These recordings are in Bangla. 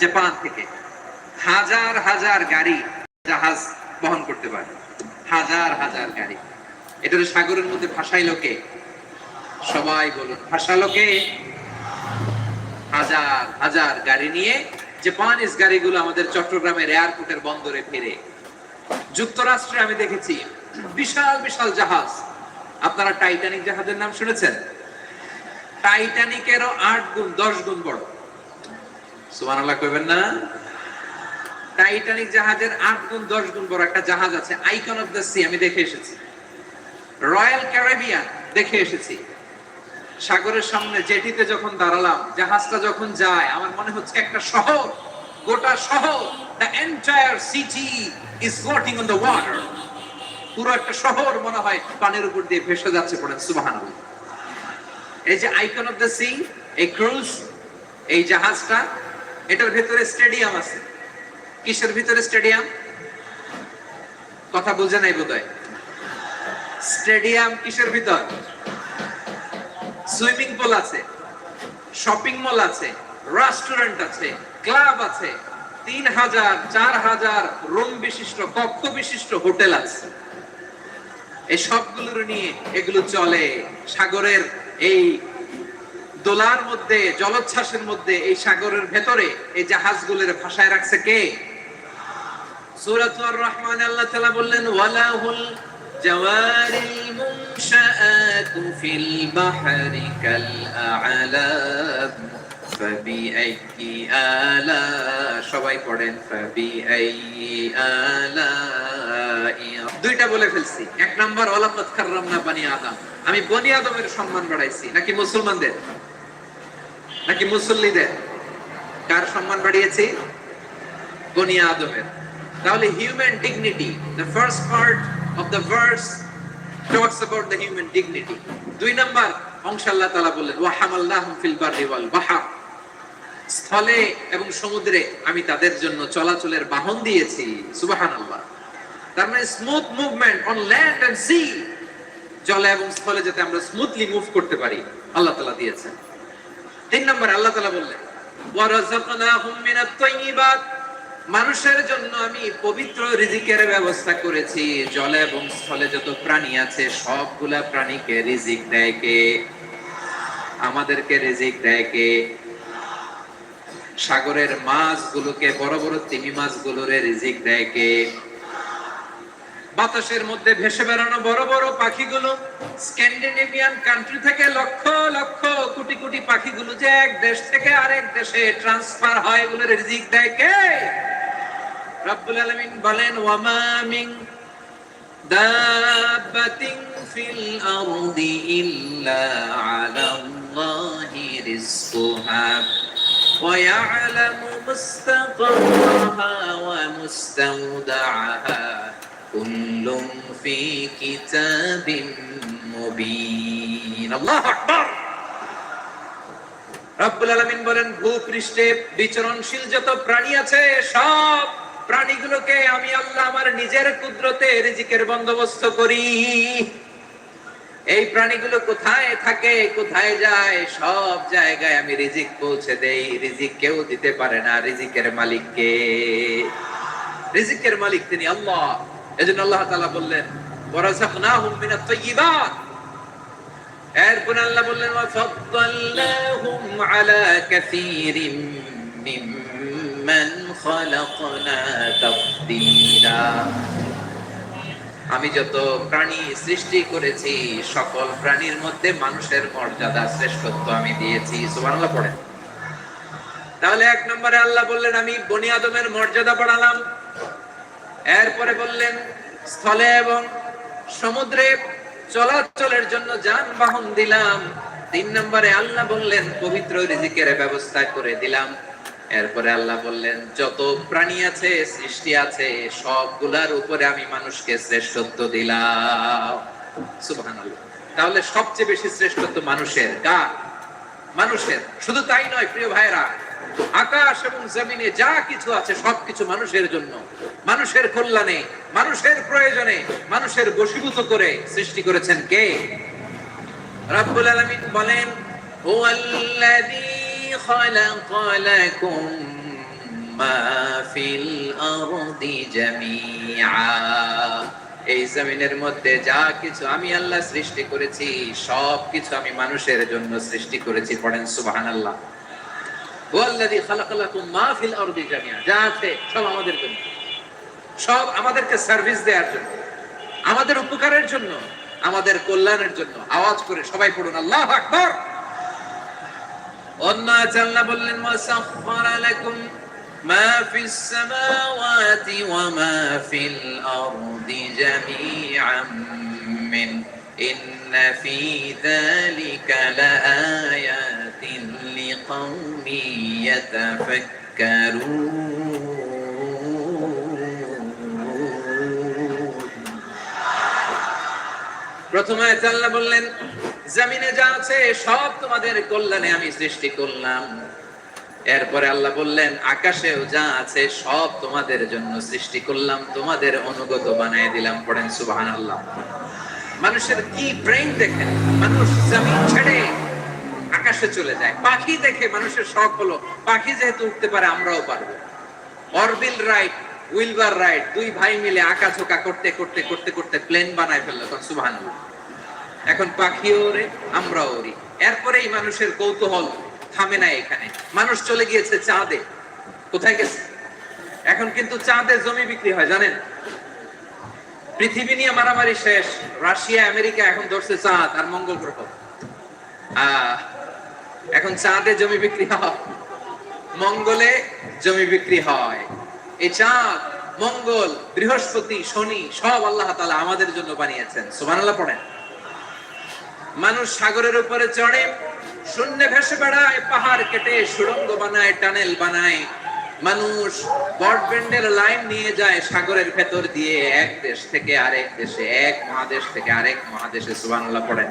জাপান থেকে হাজার হাজার গাড়ি জাহাজ বহন করতে পারে। হাজার হাজার গাড়ি। এটা সাগরের মধ্যে ভাসাইলো লোকে। সবাই বলুন ভাসালো কে হাজার হাজার গাড়ি নিয়ে জাপানিজ গাড়িগুলো আমাদের চট্টগ্রামের এয়ারপোর্টের বন্দরে ফিরে। যুক্তরাষ্ট্রে আমি দেখেছি বিশাল বিশাল জাহাজ। আপনারা টাইটানিক জাহাজের নাম শুনেছেন? টাইটানিকেরও আট গুণ, দশ গুণ বড়। কইবেন না? টাইটানিক জাহাজের আট গুণ, দশ গুণ বড় একটা জাহাজ আছে আইকন অফ দ্য সি আমি দেখে এসেছি। রয়্যাল ক্যারিবিয়ান দেখে এসেছি। সাগরের সামনে জেটিতে যখন দাঁড়ালাম, জাহাজটা যখন যায়, আমার মনে হচ্ছে একটা শহর, গোটা শহর the entire city is floating on the water পুরো একটা শহর মনে হয় পানির উপর দিয়ে ভেসে যাচ্ছে পড়েন সুবহানাল্লাহ। এই যে আইকন অফ দ্য সি এই ক্রুজ এই জাহাজটা এটার ভিতরে স্টেডিয়াম আছে। কিসের ভিতরে স্টেডিয়াম? কথা বুঝে নাই বোধহয়। স্টেডিয়াম কিসের ভিতর? সুইমিং পুল আছে, শপিং মল আছে, রেস্টুরেন্ট আছে, ক্লাব আছে, তিন হাজার, চার হাজার রুম বিশিষ্ট, কক্ষ বিশিষ্ট হোটেল আছে। এই সবগুলোর নিয়ে এগুলো চলে। সাগরের এই দোলার মধ্যে, জলোচ্ছ্বাসের মধ্যে, এই সাগরের ভেতরে এই জাহাজগুলোর ভাষায় রাখছে কে? রহমান আল্লাহ বললেন, ওয়ালাহুল ফিল বাহরি কাল আ'লাম ফাবিআইয়ি আলা সবাই পড়েন ফাবিআইয়ি আলা দুইটা বলে ফেলছি। এক নাম্বার, ওয়ালাকাদ কাররামনা বানি আদম। আমি বনি আদমের সম্মান বাড়াইছি, নাকি মুসলমানদের? নাকি মুসল্লিদের? কার সম্মান বাড়িয়েছি? আদমের। তাহলে human dignity the first part of the verse talks about the human dignity দুই অংশ আল্লাহ বললেন ফিল ওয়াল স্থলে এবং সমুদ্রে আমি তাদের জন্য চলাচলের বাহন দিয়েছি। সুবহানাল্লাহ। তার মানে smooth movement on land and sea জলে এবং স্থলে যাতে আমরা স্মুথলি মুভ করতে পারি, আল্লাহ তাআলা দিয়েছেন। তিন নম্বর আল্লাহ তাআলা বললেন মানুষের জন্য আমি পবিত্র রিজিকের ব্যবস্থা করেছি। জলে এবং স্থলে যত প্রাণী আছে, সবগুলা প্রাণীকে রিজিক দেয় কে? আমাদেরকে রিজিক দেয় কে? সাগরের মাছগুলোকে, বড় বড় তিমি মাছগুলোরে রিজিক দেয় কে? বাতাসের মধ্যে ভেসে বেড়ানো বড় বড় পাখিগুলো স্ক্যান্ডিনেভিয়ান কান্ট্রি থেকে লক্ষ লক্ষ কোটি কোটি পাখিগুলো যে এক দেশ থেকে আরেক দেশে ট্রান্সফার হয় এগুলো রিজিক দেয় কে রব্বুল আলামিন বলেন ওয়ামা মিন দাব্বাতিন ফিল আরদি ইল্লা আলাল্লাহি রিজকুহা ويعلم مستقرها ومستودعها كل في كتاب مبين الله أكبر রব্বুল আলামিন বলেন ভূপৃষ্ঠে বিচরণশীল যত প্রাণী আছে সব প্রাণীগুলোকে আমি আল্লাহ আমার নিজের কুদরতে রিজিকের বন্দোবস্ত করি এই প্রাণীগুলো কোথায় থাকে কোথায় যায় সব জায়গায় আমি রিজিক পৌঁছে দেই রিজিক কেউ দিতে পারে না রিজিকের মালিককে রিজিকের মালিক তিনি আল্লাহ এজন্য আল্লাহ তাআলা বললেন, ওয়ারাযাকনাহুম মিনাত তাইয়্যিবাত আল্লাহ বললেন, ওয়াফাদ্দালনাহুম আলা কাসীরিম মিম্মান খালাকনা আমি যত প্রাণী সৃষ্টি করেছি, সকল প্রাণীর মধ্যে মানুষের মর্যাদা শ্রেষ্ঠত্ব আমি দিয়েছি। সুবহানাল্লাহ, পড়েন। তাহলে এক নম্বরে আল্লাহ বললেন, আমি বনি আদমের মর্যাদা বাড়ালাম। এরপরে বললেন, স্থলে এবং সমুদ্রে চলাচলের জন্য যানবাহন দিলাম। তিন নম্বরে আল্লাহ বললেন, পবিত্র রিজিকের ব্যবস্থা করে দিলাম। এরপরে আল্লাহ বললেন, যত প্রাণী আছে, সৃষ্টি আছে, সবগুলার উপরে আমি মানুষকে শ্রেষ্ঠত্ব দিলাম। সুবহানাল্লাহ। তাহলে সবচেয়ে বেশি শ্রেষ্ঠত্ব মানুষের, কার? মানুষের। শুধু তাই নয়, প্রিয় ভাইরা আকাশ এবং জমিনে যা কিছু আছে সবকিছু মানুষের জন্য মানুষের কল্যাণে মানুষের প্রয়োজনে মানুষের বশীভূত করে সৃষ্টি করেছেন কে রব্বুল আলামিন বলেন হুয়াল্লাযী خلق لكم في الأرض جميعا এই জমিনের মধ্যে যা কিছু আমি আল্লাহ সৃষ্টি করেছি সব কিছু আমি মানুষের জন্য সৃষ্টি করেছি পড়েন সুবহানাল্লাহ ওয়াল্লাযী খালাকালাকুম মা ফিল আরদি জামিয়া যা আছে সব আমাদের জন্য। সব আমাদেরকে সার্ভিস দেওয়ার জন্য। আমাদের উপকারের জন্য, আমাদের কল্যাণের জন্য। আওয়াজ করে সবাই পড়ুন, আল্লাহ আকবার। অন্য আল্লাহ বললেন ওয়াসাখখারা লাকুম মা ফিস সামাওয়াতি ওয়া মা ফিল আরদি জামিআম মিন। ইন্না ফি যালিকা লাআয়াত لقوم يتفكرون প্রথমে আল্লাহ বললেন জমিনে যা আছে সব তোমাদের কল্যাণে আমি সৃষ্টি করলাম এরপরে আল্লাহ বললেন আকাশেও যা আছে সব তোমাদের জন্য সৃষ্টি করলাম তোমাদের অনুগত বানিয়ে দিলাম পড়েন সুবহান আল্লাহ মানুষের কি ব্রেন দেখেন মানুষ জমিন ছেড়ে আকাশে চলে যায়। পাখি দেখে মানুষের শখ হলো পাখি যেহেতু উঠতে পারে আমরাও পারব। অরবিল রাইট উইলবার রাইট দুই ভাই মিলে আঁকা ঝোঁকা করতে করতে করতে করতে প্লেন বানায় ফেলল সুবহান এখন পাখিও ওরে আমরাও ওরি। এরপরেই মানুষের কৌতূহল থামে না এখানে। মানুষ চলে গিয়েছে চাঁদে। কোথায় গেছে? এখন কিন্তু চাঁদে জমি বিক্রি হয় জানেন? পৃথিবী নিয়ে মারামারি শেষ রাশিয়া আমেরিকা এখন ধরছে চাঁদ আর মঙ্গল গ্রহ। আহ, এখন চাঁদে জমি বিক্রি হয়, মঙ্গলে জমি বিক্রি হয়। এই চাঁদ, মঙ্গল, বৃহস্পতি, শনি সব আল্লাহ তাআলা আমাদের জন্য বানিয়েছেন। সুবহানাল্লাহ পড়েন। মানুষ সাগরের উপরে চড়ে, শূন্যে ভেসে বেড়ায়, পাহাড় কেটে, সুড়ঙ্গ বানায়, টানেল বানায়। মানুষ ব্রডব্যান্ডের লাইন নিয়ে যায় সাগরের ভেতর দিয়ে, এক দেশ থেকে আরেক দেশে, এক মহাদেশ থেকে আরেক মহাদেশে। সুবহানাল্লাহ পড়েন।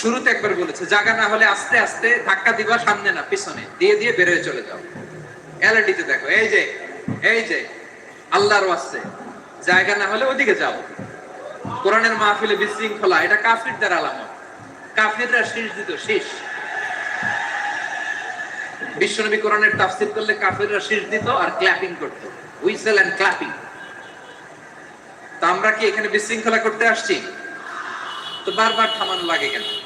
শুরুতে একবার বলেছে জায়গা না হলে আস্তে আস্তে ধাক্কা দিবা সামনে না, পিছনে। দিয়ে দিয়ে বেরোয় চলে যাও। এলএডিতে দেখো, এই যে এই যে, আল্লাহর ওয়াস্তে। জায়গা না হলে ওদিকে যাও। কোরআনের মাহফিলে বিশৃঙ্খলা, এটা কাফিরদের আলামত। কাফিররা শীষ দিত, শীষ। বিশ্বনবী কোরআনের তাফসির করলে কাফিররা শীষ দিত আর ক্ল্যাপিং করত। Whistle and clapping. তা আমরা কি এখানে বিশৃঙ্খলা করতে আসছি? তো বারবার থামানো লাগে কেন?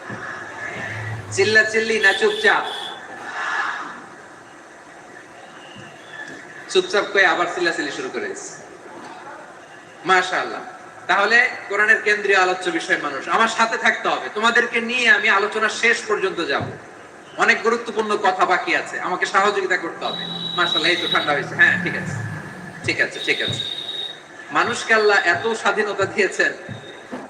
চিল্লা চিল্লি না চুপচাপ? চুপচাপ করে আবার চিল্লাচিল্লি শুরু করেছে মাশাআল্লাহ। তাহলে কোরআনের কেন্দ্রীয় আলোচ্য বিষয় মানুষ, আমার সাথে থাকতে হবে। তোমাদেরকে নিয়ে আমি আলোচনা শেষ পর্যন্ত যাব। অনেক গুরুত্বপূর্ণ কথা বাকি আছে। আমাকে সহযোগিতা করতে হবে। মাশাআল্লাহ, এই তো ঠান্ডা হয়েছে। হ্যাঁ ঠিক আছে। ঠিক আছে ঠিক আছে। মানুষকে আল্লাহ এত স্বাধীনতা দিয়েছেন।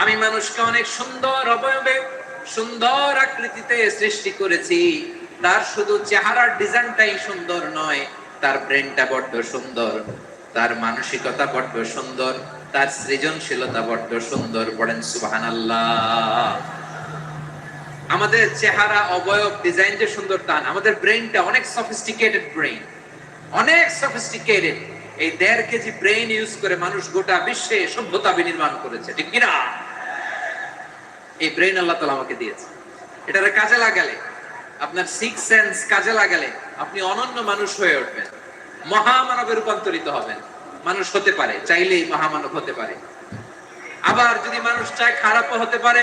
আমি মানুষকে অনেক সুন্দর অবয়বে, সুন্দর আকৃতিতে সৃষ্টি করেছি। তার শুধু চেহারার ডিজাইনটাই সুন্দর নয়, তার ব্রেনটা বড্ড সুন্দর, তার মানসিকতা বড্ড সুন্দর, তার সৃজনশীলতা বড্ড সুন্দর পড়েন সুবাহান আমাদের চেহারা, অবয়ব ডিজাইন যে সুন্দর তা আমাদের ব্রেনটা অনেক সফিস্টিকেটেড ব্রেন অনেক সফিস্টিকেটেড এই দেড় কেজি ব্রেন ইউজ করে মানুষ গোটা বিশ্বে সভ্যতা বিনির্মাণ করেছে, ঠিক কিনা? এই ব্রেন আল্লাহ তালা আমাকে দিয়েছে। এটারে কাজে লাগালে, আপনার সিক্স সেন্স কাজে লাগালে আপনি অনন্য মানুষ হয়ে উঠবেন, মহামানবে রূপান্তরিত হবেন। মানুষ হতে পারে, চাইলেই মহামানব হতে পারে। আবার যদি মানুষ চায় খারাপও হতে পারে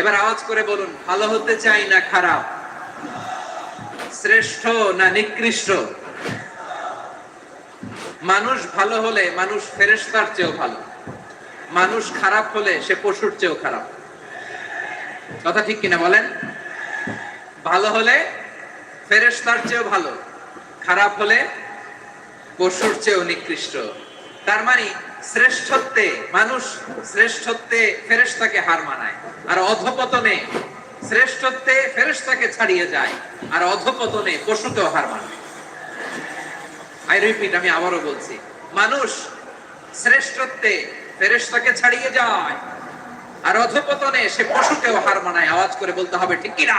এবার আওয়াজ করে বলুন, ভালো হতে চাই না খারাপ? শ্রেষ্ঠ না নিকৃষ্ট? মানুষ ভালো হলে মানুষ ফেরেশতার চেয়েও ভালো। মানুষ খারাপ হলে সে পশুর চেয়েও খারাপ। কথা ঠিক কিনা বলেন? ভালো হলে ফেরেশতার চেয়েও ভালো, খারাপ হলে পশুর চেয়েও নিকৃষ্ট। তার মানে শ্রেষ্ঠত্বে, মানুষ শ্রেষ্ঠত্বে ফেরেশতাকে হার মানায়, আর অধপতনে শ্রেষ্ঠত্বে ফেরেশতাকে ছাড়িয়ে যায়, আর অধপতনে পশুতেও হার মানায়। আই রিপিট আমি আবারও বলছি, মানুষ শ্রেষ্ঠত্বে ফেরেশতাকে ছাড়িয়ে যায়, আর অধপতনে সে পশুকেও হার মানায়। আওয়াজ করে বলতে হবে, ঠিক কিনা?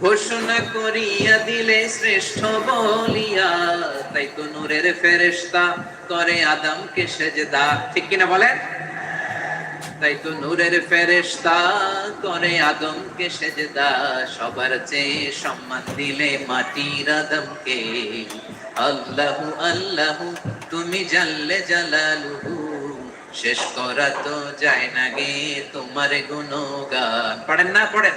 ঘোষণা করিয়া দিলে শ্রেষ্ঠ বলিয়া, তাই তো নূরের ফেরেশতা করে আদমকে সেজদা। ঠিক কিনা বলেন? তাই তো নূরের ফেরেশতা করে আদমকে সেজদা। সবার চেয়ে সম্মান দিলে মাটির আদমকে। আল্লাহু আল্লাহু, তুমি জানলে জালালুহু। শেষ করা তো যায় না গে তোমার গুণগান। পড়েন না, পড়েন।